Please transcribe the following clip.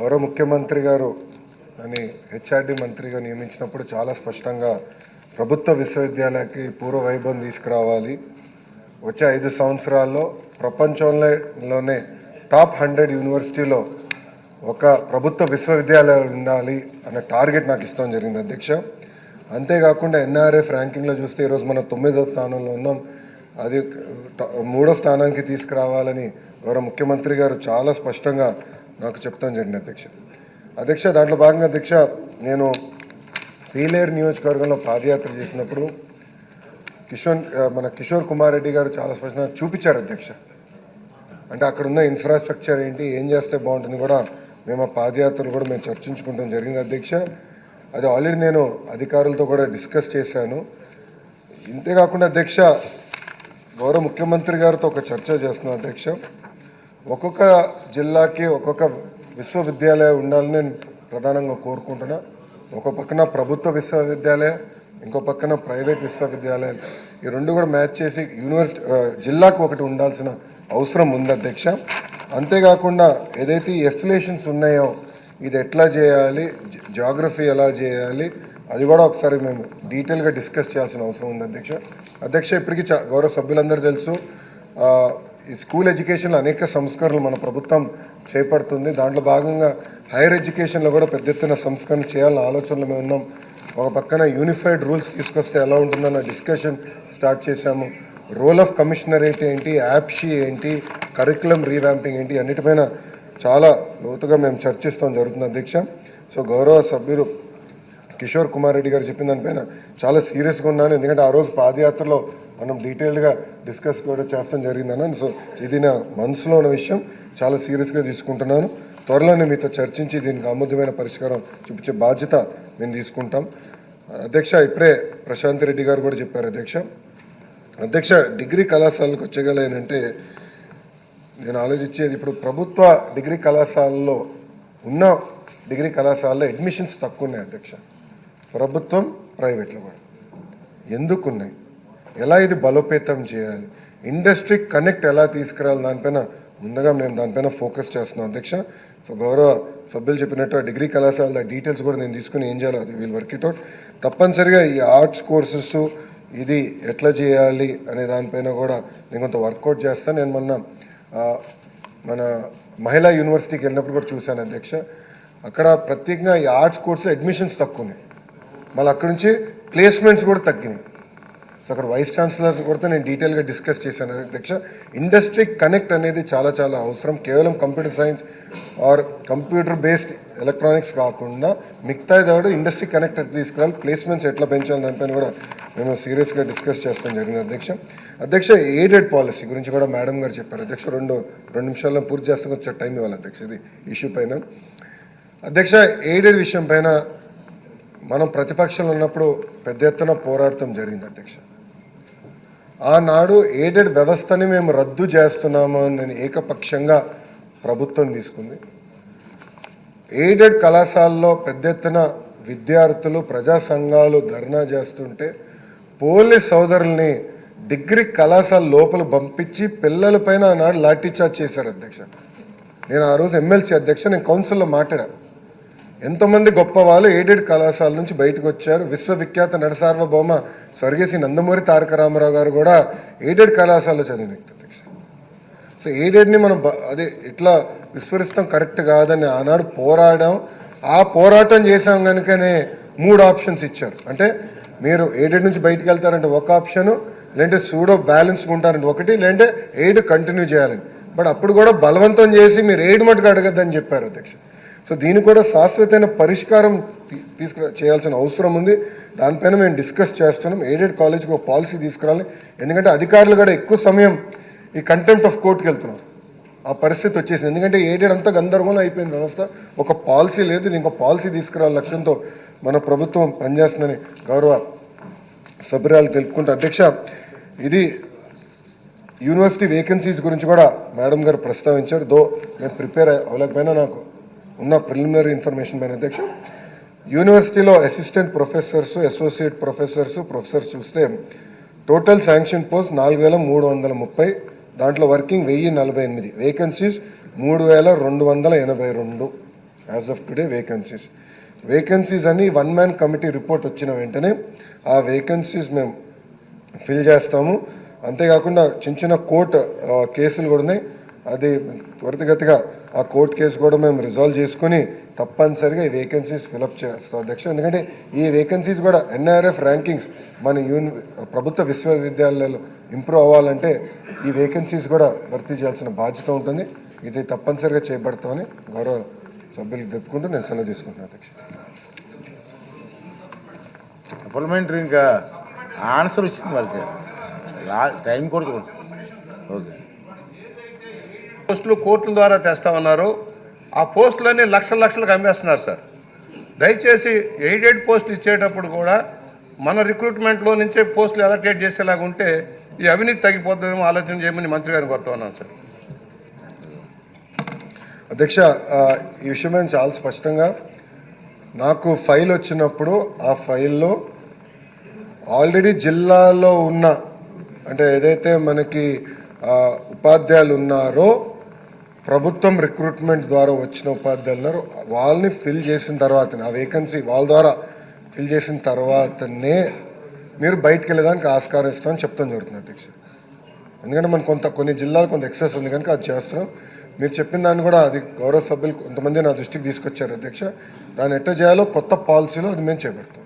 గౌరవ ముఖ్యమంత్రి గారు అని హెచ్ఆర్డి మంత్రిగా నియమించినప్పుడు చాలా స్పష్టంగా ప్రభుత్వ విశ్వవిద్యాలయాలకి పూర్వ వైభవం తీసుకురావాలి. వచ్చే ఐదు సంవత్సరాల్లో ప్రపంచంలోనే టాప్ హండ్రెడ్ యూనివర్సిటీలో ఒక ప్రభుత్వ విశ్వవిద్యాలయం ఉండాలి అన్న టార్గెట్ నాకు ఇస్తాం జరిగింది అధ్యక్ష. అంతేకాకుండా ఎన్ఆర్ఎఫ్ ర్యాంకింగ్లో చూస్తే ఈరోజు మనం తొమ్మిదో స్థానంలో ఉన్నాం. అది మూడో స్థానానికి తీసుకురావాలని గౌరవ ముఖ్యమంత్రి గారు చాలా స్పష్టంగా నాకు చెప్తాం జరిగిన అధ్యక్ష. అధ్యక్ష దాంట్లో భాగంగా అధ్యక్ష నేను పీలేరు నియోజకవర్గంలో పాదయాత్ర చేసినప్పుడు కిషోర్ మన కిషోర్ కుమార్ రెడ్డి గారు చాలా స్పష్టంగా చూపించారు అధ్యక్ష. అంటే అక్కడ ఉన్న ఇన్ఫ్రాస్ట్రక్చర్ ఏంటి ఏం చేస్తే బాగుంటుంది కూడా మేము ఆ పాదయాత్రలు కూడా మేము చర్చించుకుంటాం జరిగింది అధ్యక్ష. అది ఆల్రెడీ నేను అధికారులతో కూడా డిస్కస్ చేశాను. ఇంతేకాకుండా అధ్యక్ష గౌరవ ముఖ్యమంత్రి గారితో ఒక చర్చ చేస్తున్నాను అధ్యక్ష. ఒక్కొక్క జిల్లాకి ఒక్కొక్క విశ్వవిద్యాలయం ఉండాలని నేను ప్రధానంగా కోరుకుంటున్నా. ఒక పక్కన ప్రభుత్వ విశ్వవిద్యాలయం ఇంకో పక్కన ప్రైవేట్ విశ్వవిద్యాలయాలు ఈ రెండు కూడా మ్యాచ్ చేసి యూనివర్సిటీ జిల్లాకు ఒకటి ఉండాల్సిన అవసరం ఉంది అధ్యక్ష. అంతేకాకుండా ఏదైతే ఎఫిలేషన్స్ ఉన్నాయో ఇది ఎట్లా చేయాలి జాగ్రఫీ ఎలా చేయాలి అది కూడా ఒకసారి మేము డీటెయిల్గా డిస్కస్ చేయాల్సిన అవసరం ఉంది అధ్యక్ష. అధ్యక్ష ఇప్పటికీ చా- గౌరవ సభ్యులందరూ తెలుసు ఈ స్కూల్ ఎడ్యుకేషన్లో అనేక సంస్కరణలు మన ప్రభుత్వం చేపడుతుంది. దాంట్లో భాగంగా హైయర్ ఎడ్యుకేషన్లో కూడా పెద్ద ఎత్తున సంస్కరణ చేయాలన్న ఆలోచనలో మేము ఉన్నాం. ఒక పక్కన యూనిఫైడ్ రూల్స్ తీసుకొస్తే ఎలా ఉంటుందన్న డిస్కషన్ స్టార్ట్ చేశాము. రోల్ ఆఫ్ కమిషనరేట్ ఏంటి యాప్షీ ఏంటి కరికులం రీవ్యాంపింగ్ ఏంటి అన్నిటిపైన చాలా లోతుగా మేము చర్చిస్తాం జరుగుతుంది అధ్యక్ష సో గౌరవ సభ్యులు కిషోర్ కుమార్ రెడ్డి గారు చెప్పిన దానిపైన చాలా సీరియస్గా ఉన్నాను. ఎందుకంటే ఆ రోజు పాదయాత్రలో మనం డీటెయిల్డ్గా డిస్కస్ కూడా చేస్తాం జరిగిందన్నాను సో ఇది నా మనసులో ఉన్న విషయం. చాలా సీరియస్గా తీసుకుంటున్నాను. త్వరలోనే మీతో చర్చించి దీనికి ఆమోదమైన పరిష్కారం చూపించే బాధ్యత మేము తీసుకుంటాం. అధ్యక్ష ఇప్పుడే ప్రశాంత్ రెడ్డి గారు కూడా చెప్పారు అధ్యక్ష. అధ్యక్ష డిగ్రీ కళాశాలకు వచ్చేగలేనంటే నేను ఆలోచించేది ఇప్పుడు ప్రభుత్వ డిగ్రీ కళాశాలలో ఉన్న డిగ్రీ కళాశాలలో అడ్మిషన్స్ తక్కువ ఉన్నాయి అధ్యక్ష. ప్రభుత్వం ప్రైవేట్లో కూడా. ఎందుకు ఉన్నాయి? ఎలా ఇది బలోపేతం చేయాలి? ఇండస్ట్రీ కనెక్ట్ ఎలా తీసుకురావాలి దానిపైన ముందుగా మేము దానిపైన ఫోకస్ చేస్తున్నాం అధ్యక్ష. సో గౌరవ సభ్యులు చెప్పినట్టు ఆ డిగ్రీ కళాశాల డీటెయిల్స్ కూడా నేను తీసుకుని ఏం చేయాలో అది వీళ్ళు వర్క్ ఇట్ అవుట్ తప్పనిసరిగా ఈ ఆర్ట్స్ కోర్సెస్ ఇది ఎట్లా చేయాలి అనే దానిపైన కూడా నేను కొంత వర్కౌట్ చేస్తాను. నేను మొన్న మన మహిళా యూనివర్సిటీకి వెళ్ళినప్పుడు కూడా చూశాను అధ్యక్ష. అక్కడ ప్రత్యేకంగా ఈ ఆర్ట్స్ కోర్సులో అడ్మిషన్స్ తక్కువ ఉన్నాయి. మళ్ళీ అక్కడి నుంచి ప్లేస్మెంట్స్ కూడా తగ్గినాయి. సో అక్కడ వైస్ ఛాన్సలర్ కూడా నేను డీటెయిల్గా డిస్కస్ చేశాను. అధ్యక్ష ఇండస్ట్రీ కనెక్ట్ అనేది చాలా చాలా అవసరం. కేవలం computer science or computer based electronics కాకుండా మిగతా దాడు ఇండస్ట్రీ కనెక్ట్ ఎట్లా తీసుకురావాలి ప్లేస్మెంట్స్ ఎట్లా పెంచాలి దానిపైన కూడా మేము సీరియస్గా డిస్కస్ చేస్తాం జరిగింది అధ్యక్ష. అధ్యక్ష ఎయిడెడ్ పాలసీ గురించి కూడా మేడం గారు చెప్పారు. అధ్యక్ష రెండు రెండు నిమిషాల్లో పూర్తి చేస్తాం కొంచెం టైం ఇవ్వాలి అధ్యక్ష ఇది ఇష్యూ పైన. అధ్యక్ష ఎయిడెడ్ విషయం పైన మనం ప్రతిపక్షంలో ఉన్నప్పుడు పెద్ద ఎత్తున పోరాడటం జరిగింది అధ్యక్ష. ఆనాడు ఎయిడెడ్ వ్యవస్థని మేము రద్దు చేస్తున్నాము అని నేను ఏకపక్షంగా ప్రభుత్వం తీసుకుంది. ఎయిడెడ్ కళాశాలలో పెద్ద ఎత్తున విద్యార్థులు ప్రజా సంఘాలు ధర్నా చేస్తుంటే పోలీస్ సోదరుల్ని డిగ్రీ కళాశాల లోపల పంపించి పిల్లల పైన ఆనాడు లాఠీచార్జ్ చేశారు అధ్యక్ష. నేను ఆ రోజు ఎమ్మెల్సీ అధ్యక్ష నేను కౌన్సిల్లో మాట్లాడా. ఎంతమంది గొప్ప వాళ్ళు ఎయిడెడ్ కళాశాల నుంచి బయటకు వచ్చారు. విశ్వవిఖ్యాత నడసార్వభౌమ స్వర్గేసి నందమూరి తారక రామారావు గారు కూడా ఎయిడెడ్ కళాశాలలో చదివిన వ్యక్తి అధ్యక్ష. సో ఎయిడెడ్ని మనం అదే ఇట్లా విస్మరిస్తాం కరెక్ట్ కాదని ఆనాడు పోరాడాం. ఆ పోరాటం చేసాం కనుకనే మూడు ఆప్షన్స్ ఇచ్చారు. అంటే మీరు ఎయిడెడ్ నుంచి బయటకు వెళ్తారంటే ఒక ఆప్షను లేదంటే సూడో బ్యాలెన్స్గా ఉంటారంటే ఒకటి లేదంటే ఎయిడ్ కంటిన్యూ చేయాలని. బట్ అప్పుడు కూడా బలవంతం చేసి మీరు ఎయిడ్ మటుకు అడగద్దని చెప్పారు అధ్యక్ష. సో దీనికి కూడా శాశ్వతమైన పరిష్కారం తీ- చేయాల్సిన అవసరం ఉంది. దానిపైన మేము డిస్కస్ చేస్తున్నాం. ఎయిడెడ్ కాలేజ్కి ఒక పాలసీ తీసుకురావాలి ఎందుకంటే అధికారులు కూడా ఎక్కువ సమయం ఈ కంటెంప్ట్ ఆఫ్ కోర్టుకి వెళ్తున్నారు. ఆ పరిస్థితి వచ్చేసింది. ఎందుకంటే ఎయిడెడ్ అంతా గందరగోళం అయిపోయింది వ్యవస్థ. ఒక పాలసీ లేదు. ఇది ఇంకో పాలసీ తీసుకురావాలి లక్ష్యంతో మన ప్రభుత్వం పనిచేస్తుందని గౌరవ సభ్యురాలు తెలుపుకుంటూ అధ్యక్ష ఇది యూనివర్సిటీ వేకెన్సీస్ గురించి కూడా మేడం గారు ప్రస్తావించారు. దో నేను ప్రిపేర్ అవ్వలేకపోయినా నాకు. ఉన్న ప్రిలిమినరీ ఇన్ఫర్మేషన్ పైన అధ్యక్ష యూనివర్సిటీలో assistant professors associate professors professors చూస్తే టోటల్ శాంక్షన్ పోస్ట్ నాలుగు వేల మూడు వందల ముప్పై దాంట్లో వర్కింగ్ వెయ్యి నలభై ఎనిమిది. వేకెన్సీస్ మూడు వేల రెండు వందల ఎనభై రెండు as of today vacancies vacancies అని వన్ మ్యాన్ కమిటీ రిపోర్ట్ వచ్చిన వెంటనే ఆ వేకెన్సీస్ మేము ఫిల్ చేస్తాము. అంతేకాకుండా చిన్న చిన్న కోర్టు కేసులు కూడా ఉన్నాయి. అది త్వరితగతిగా ఆ కోర్టు కేసు కూడా మేము రిజాల్వ్ చేసుకుని తప్పనిసరిగా ఈ వేకెన్సీస్ ఫిలప్ చేస్తాం అధ్యక్ష. ఎందుకంటే ఈ వేకెన్సీస్ కూడా ఎన్ఆర్ఎఫ్ ర్యాంకింగ్స్ మన యూని ప్రభుత్వ విశ్వవిద్యాలయాల్లో ఇంప్రూవ్ అవ్వాలంటే ఈ వేకెన్సీస్ కూడా భర్తీ చేయాల్సిన బాధ్యత ఉంటుంది. ఇది తప్పనిసరిగా చేపడతామని గౌరవ సభ్యులకు చెప్పుకుంటూ నేను సెలవు తీసుకుంటున్నాను అధ్యక్ష. సప్లిమెంటరీ ఇంకా ఆన్సర్ వచ్చింది వాళ్ళకి. టైం కూడా ఓకే పోస్టులు కోర్టుల ద్వారా తెస్తా ఉన్నారు ఆ పోస్టులన్నీ లక్షల లక్షలకు అమ్మేస్తున్నారు సార్. దయచేసి ఎయిడెడ్ పోస్టులు ఇచ్చేటప్పుడు కూడా మన రిక్రూట్మెంట్లో నుంచే పోస్టులు అలర్టేట్ చేసేలాగా ఉంటే ఈ అవినీతి తగ్గిపోతుందేమో ఆలోచన చేయమని మంత్రి గారిని కోరుతున్నాను సార్. అధ్యక్ష ఈ విషయం చాలా స్పష్టంగా నాకు ఫైల్ వచ్చినప్పుడు ఆ ఫైల్లో ఆల్రెడీ జిల్లాలో ఉన్న అంటే ఏదైతే మనకి ఉపాధ్యాయులు ఉన్నారో ప్రభుత్వం రిక్రూట్మెంట్ ద్వారా వచ్చిన ఉపాధ్యాయులు వాళ్ళని ఫిల్ చేసిన తర్వాత ఆ వేకెన్సీ వాళ్ళ ద్వారా ఫిల్ చేసిన తర్వాతనే మీరు బయటకు వెళ్ళేదానికి ఆస్కారం ఇస్తామని చెప్తాం జరుగుతుంది అధ్యక్ష. ఎందుకంటే మనం కొంత కొన్ని జిల్లాలు కొంత ఎక్సెస్ ఉంది కనుక అది చేస్తున్నాం. మీరు చెప్పిన దాన్ని కూడా అది గౌరవ సభ్యులు కొంతమంది నా దృష్టికి తీసుకొచ్చారు అధ్యక్ష. దాన్ని ఎట్లా చేయాలో కొత్త పాలసీలో అది మేము చేపడతాం